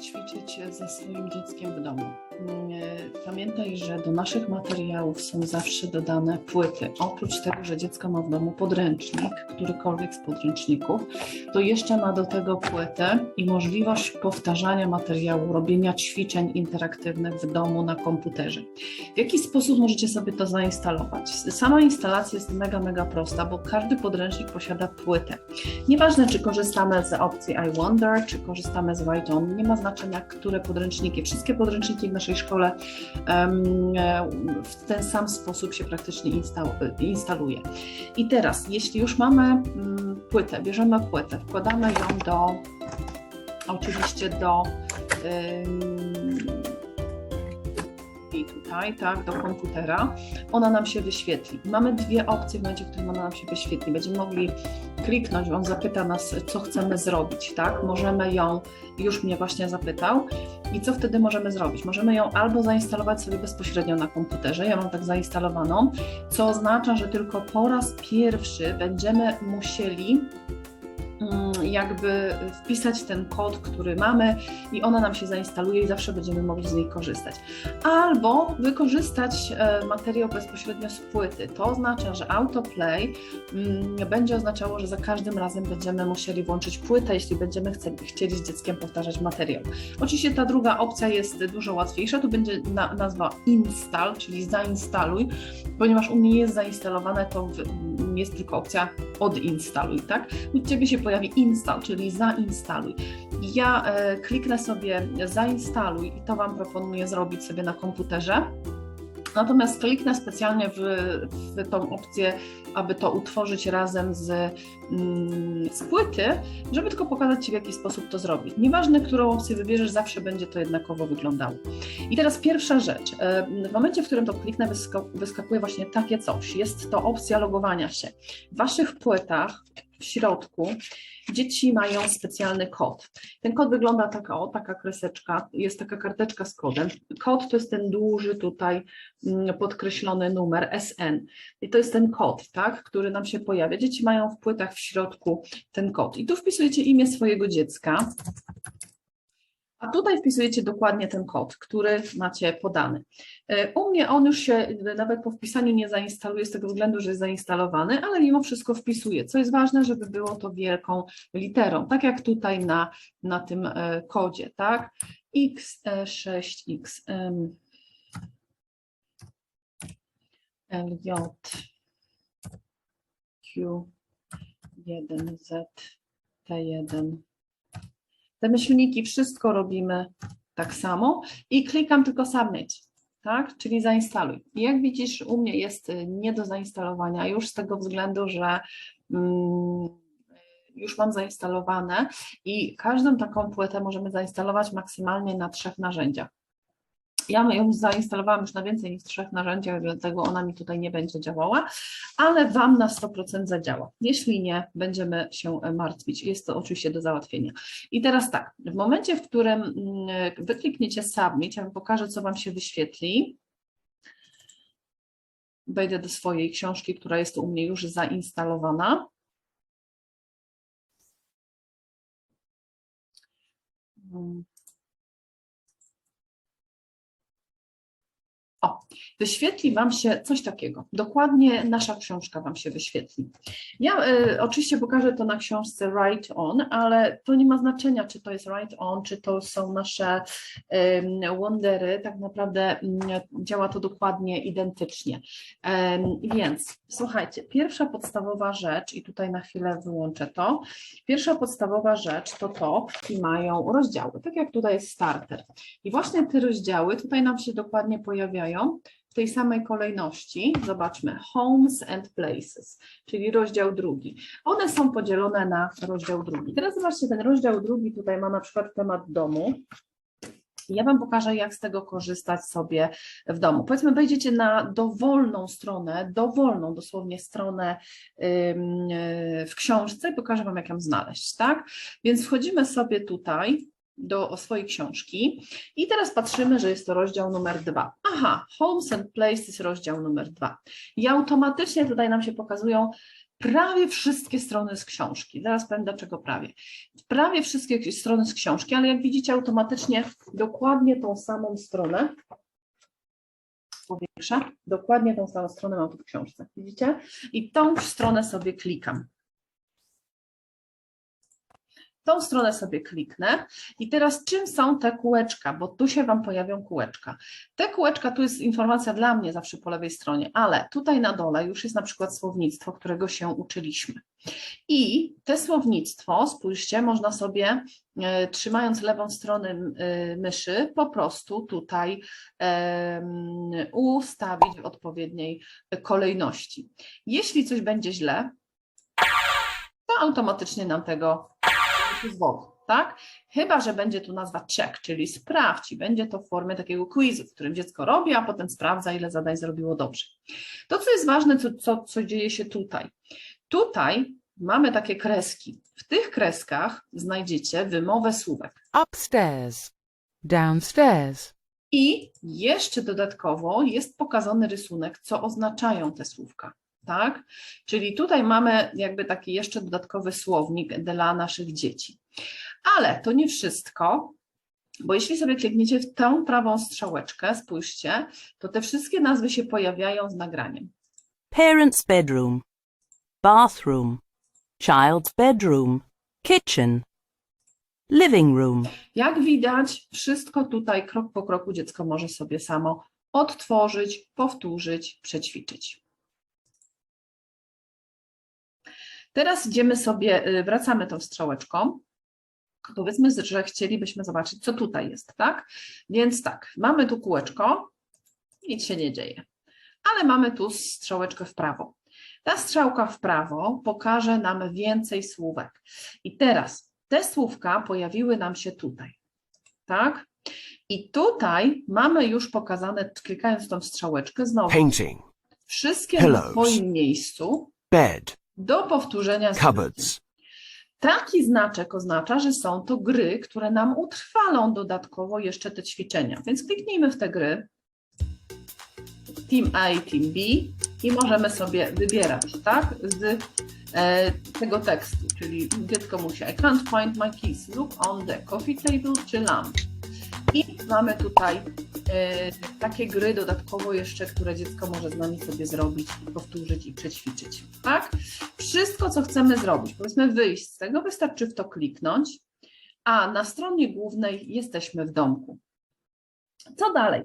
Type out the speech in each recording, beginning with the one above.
ćwiczyć ze swoim dzieckiem w domu, pamiętaj, że do naszych materiałów są zawsze dodane płyty. Oprócz tego, że dziecko ma w domu podręcznik, którykolwiek z podręczników, to jeszcze ma do tego płytę i możliwość powtarzania materiału, robienia ćwiczeń interaktywnych w domu na komputerze. W jaki sposób możecie sobie to zainstalować? Sama instalacja jest mega, mega prosta, bo każdy podręcznik posiada płytę. Nieważne, czy korzystamy z opcji I Wonder, czy korzystamy z Write On, nie ma znaczenia, które podręczniki. Wszystkie podręczniki w naszej szkole e, w ten sam sposób się praktycznie instal- instaluje. I teraz, jeśli już mamy mm, płytę, bierzemy płytę, wkładamy ją do, oczywiście do tutaj, tak, do komputera, ona nam się wyświetli. Mamy dwie opcje w momencie, w którym ona nam się wyświetli. Będziemy mogli kliknąć, on zapyta nas, co chcemy zrobić, tak? Możemy ją, już mnie właśnie zapytał, i co wtedy możemy zrobić? Możemy ją albo zainstalować sobie bezpośrednio na komputerze, ja mam tak zainstalowaną, co oznacza, że tylko po raz pierwszy będziemy musieli jakby wpisać ten kod, który mamy i ona nam się zainstaluje i zawsze będziemy mogli z niej korzystać. Albo wykorzystać e, materiał bezpośrednio z płyty. To oznacza, że autoplay mm, będzie oznaczało, że za każdym razem będziemy musieli włączyć płytę, jeśli będziemy chcieli z dzieckiem powtarzać materiał. Oczywiście ta druga opcja jest dużo łatwiejsza, to będzie na, nazwa install, czyli zainstaluj, ponieważ u mnie jest zainstalowane, to jest tylko opcja odinstaluj, tak? U Ciebie się pojawi install, czyli zainstaluj. Ja e, kliknę sobie zainstaluj i to Wam proponuję zrobić sobie na komputerze. Natomiast kliknę specjalnie w, w tą opcję, aby to utworzyć razem z, mm, z płyty, żeby tylko pokazać Ci, w jaki sposób to zrobić. Nieważne, którą opcję wybierzesz, zawsze będzie to jednakowo wyglądało. I teraz pierwsza rzecz. E, W momencie, w którym to kliknę, wyska- wyskakuje właśnie takie coś. Jest to opcja logowania się. W Waszych płytach w środku dzieci mają specjalny kod. Ten kod wygląda tak, o, taka kreseczka, jest taka karteczka z kodem. Kod to jest ten duży tutaj mm, podkreślony numer SN. I to jest ten kod, tak, który nam się pojawia. Dzieci mają w płytach w środku ten kod. I tu wpisujecie imię swojego dziecka. A tutaj wpisujecie dokładnie ten kod, który macie podany. E, U mnie on już się nawet po wpisaniu nie zainstaluje z tego względu, że jest zainstalowany, ale mimo wszystko wpisuje. Co jest ważne, żeby było to wielką literą, tak jak tutaj na, na tym e, kodzie, tak? XE6XM LJ Q1Z T1 te myślniki, wszystko robimy tak samo i klikam tylko submit, tak? Czyli zainstaluj. I jak widzisz, u mnie jest y, nie do zainstalowania już z tego względu, że mm, już mam zainstalowane i każdą taką płytę możemy zainstalować maksymalnie na trzech narzędziach. Ja ją zainstalowałam już na więcej niż trzech narzędziach, dlatego ona mi tutaj nie będzie działała, ale Wam na 100% zadziała. Jeśli nie, będziemy się martwić. Jest to oczywiście do załatwienia. I teraz tak, w momencie, w którym mm, Wy klikniecie Submit, ja Wam pokażę, co Wam się wyświetli. Wejdę do swojej książki, która jest u mnie już zainstalowana. Mm. O, wyświetli Wam się coś takiego. Dokładnie nasza książka Wam się wyświetli. Ja y, oczywiście pokażę to na książce Write On, ale to nie ma znaczenia, czy to jest Write On, czy to są nasze y, Wondery. Tak naprawdę y, działa to dokładnie identycznie. Em, więc słuchajcie, pierwsza podstawowa rzecz, i tutaj na chwilę wyłączę to. Pierwsza podstawowa rzecz to to, i mają rozdziały, tak jak tutaj jest starter. I właśnie te rozdziały tutaj nam się dokładnie pojawiają w tej samej kolejności. Zobaczmy, homes and places, czyli rozdział drugi. One są podzielone na rozdział drugi. Teraz zobaczcie, ten rozdział drugi tutaj ma na przykład temat domu. Ja Wam pokażę, jak z tego korzystać sobie w domu. Powiedzmy, wejdziecie na dowolną stronę, dowolną dosłownie stronę yy, w książce i pokażę Wam, jak ją znaleźć, tak? Więc wchodzimy sobie tutaj do swojej książki i teraz patrzymy, że jest to rozdział numer dwa. Aha, Homes and Places, rozdział numer dwa. I automatycznie tutaj nam się pokazują prawie wszystkie strony z książki. Zaraz powiem dlaczego prawie. Prawie wszystkie strony z książki, ale jak widzicie automatycznie dokładnie tą samą stronę powiększa, dokładnie tą samą stronę mam tu w książce, widzicie? I tą stronę sobie klikam. Tą stronę sobie kliknę i teraz czym są te kółeczka, bo tu się Wam pojawią kółeczka. Te kółeczka, tu jest informacja dla mnie zawsze po lewej stronie, ale tutaj na dole już jest na przykład słownictwo, którego się uczyliśmy. I te słownictwo, spójrzcie, można sobie e, trzymając lewą stronę y, myszy po prostu tutaj em, ustawić w odpowiedniej kolejności. Jeśli coś będzie źle, to automatycznie nam tego pozwoli, tak? Chyba, że będzie tu nazwa check, czyli sprawdź i będzie to w formie takiego quizu, w którym dziecko robi, a potem sprawdza, ile zadań zrobiło dobrze. To, co jest ważne, co, co, co dzieje się tutaj. Tutaj mamy takie kreski. W tych kreskach znajdziecie wymowę słówek. upstairs, downstairs, I jeszcze dodatkowo jest pokazany rysunek, co oznaczają te słówka. Tak? Czyli tutaj mamy jakby taki jeszcze dodatkowy słownik dla naszych dzieci. Ale to nie wszystko, bo jeśli sobie klikniecie w tę prawą strzałeczkę, spójrzcie, to te wszystkie nazwy się pojawiają z nagraniem. Parents' bedroom, bathroom, child's bedroom, kitchen, living room, Jak widać, wszystko tutaj krok po kroku dziecko może sobie samo odtworzyć, powtórzyć, przećwiczyć. Teraz idziemy sobie, y, wracamy tą strzałeczką. Powiedzmy, że chcielibyśmy zobaczyć, co tutaj jest, tak? Więc tak, mamy tu kółeczko, nic się nie dzieje, ale mamy tu strzałeczkę w prawo. Ta strzałka w prawo pokaże nam więcej słówek. I teraz te słówka pojawiły nam się tutaj, tak? I tutaj mamy już pokazane, klikając tą strzałeczkę, znowu painting, wszystkie na pillows. swoim miejscu bed, do powtórzenia. cupboards, Taki znaczek oznacza, że są to gry, które nam utrwalą dodatkowo jeszcze te ćwiczenia. Więc kliknijmy w te gry. Team A i Team B i możemy sobie wybierać, tak, z e, tego tekstu, czyli dziecko musi I can't find my keys, look on the coffee table czy lamp. I mamy tutaj e, takie gry dodatkowo jeszcze, które dziecko może z nami sobie zrobić, powtórzyć i przećwiczyć, tak? Wszystko, co chcemy zrobić, powiedzmy wyjść z tego, wystarczy w to kliknąć, a na stronie głównej jesteśmy w domku. Co dalej?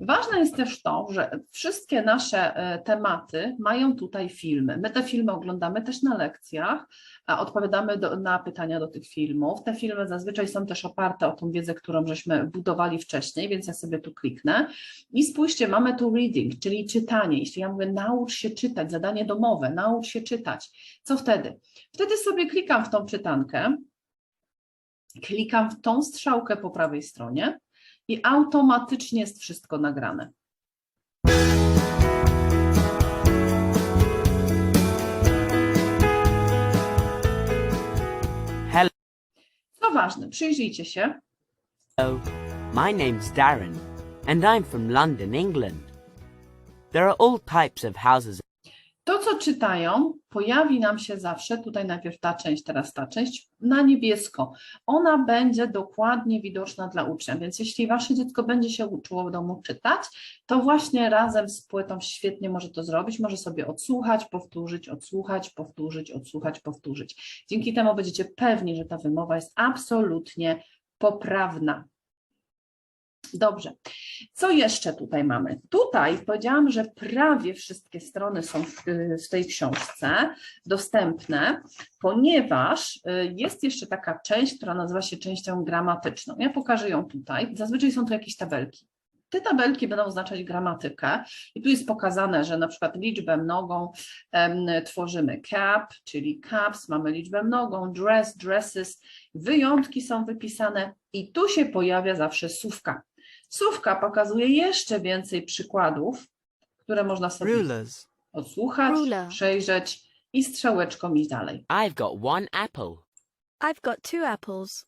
Ważne jest też to, że wszystkie nasze e, tematy mają tutaj filmy. My te filmy oglądamy też na lekcjach, odpowiadamy do, na pytania do tych filmów. Te filmy zazwyczaj są też oparte o tą wiedzę, którą żeśmy budowali wcześniej, więc ja sobie tu kliknę. I spójrzcie, mamy tu reading, czyli czytanie. Jeśli ja mówię naucz się czytać, zadanie domowe, naucz się czytać, co wtedy? Wtedy sobie klikam w tą czytankę, klikam w tą strzałkę po prawej stronie i automatycznie jest wszystko nagrane. Hello, Co ważne, przyjrzyjcie się. my name's Darren, and I'm from London, England. There are all types of houses To, co czytają, pojawi nam się zawsze, tutaj najpierw ta część, teraz ta część, na niebiesko. Ona będzie dokładnie widoczna dla ucznia, więc jeśli wasze dziecko będzie się uczyło w domu czytać, to właśnie razem z płytą świetnie może to zrobić, może sobie odsłuchać, powtórzyć, odsłuchać, powtórzyć, odsłuchać, powtórzyć. Dzięki temu będziecie pewni, że ta wymowa jest absolutnie poprawna. Dobrze. Co jeszcze tutaj mamy? Tutaj powiedziałam, że prawie wszystkie strony są w, w tej książce dostępne, ponieważ y, jest jeszcze taka część, która nazywa się częścią gramatyczną. Ja pokażę ją tutaj. Zazwyczaj są to jakieś tabelki. Te tabelki będą oznaczać gramatykę i tu jest pokazane, że na przykład liczbę mnogą em, tworzymy cap, czyli caps, mamy liczbę mnogą, dress, dresses, wyjątki są wypisane i tu się pojawia zawsze słówka. Słówka pokazuje jeszcze więcej przykładów, które można sobie rulers. odsłuchać, Ruler. przejrzeć i strzałeczką iść dalej. I've got one apple. I've got two apples.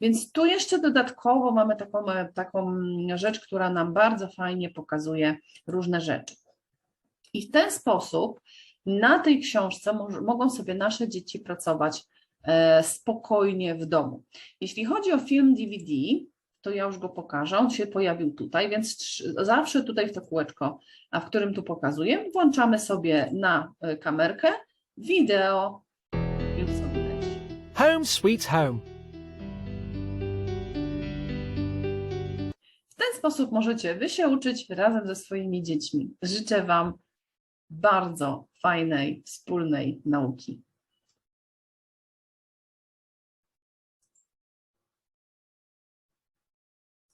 Więc tu jeszcze dodatkowo mamy taką, e, taką rzecz, która nam bardzo fajnie pokazuje różne rzeczy. I w ten sposób Na tej książce mogą sobie nasze dzieci pracować e, spokojnie w domu. Jeśli chodzi o film DVD, to ja już go pokażę. On się pojawił tutaj, więc zawsze tutaj w to kółeczko, a w którym tu pokazuję, włączamy sobie na e, kamerkę wideo. Już sobie leci. Home sweet home. W ten sposób możecie Wy się uczyć razem ze swoimi dziećmi. Życzę Wam bardzo fajnej wspólnej nauki.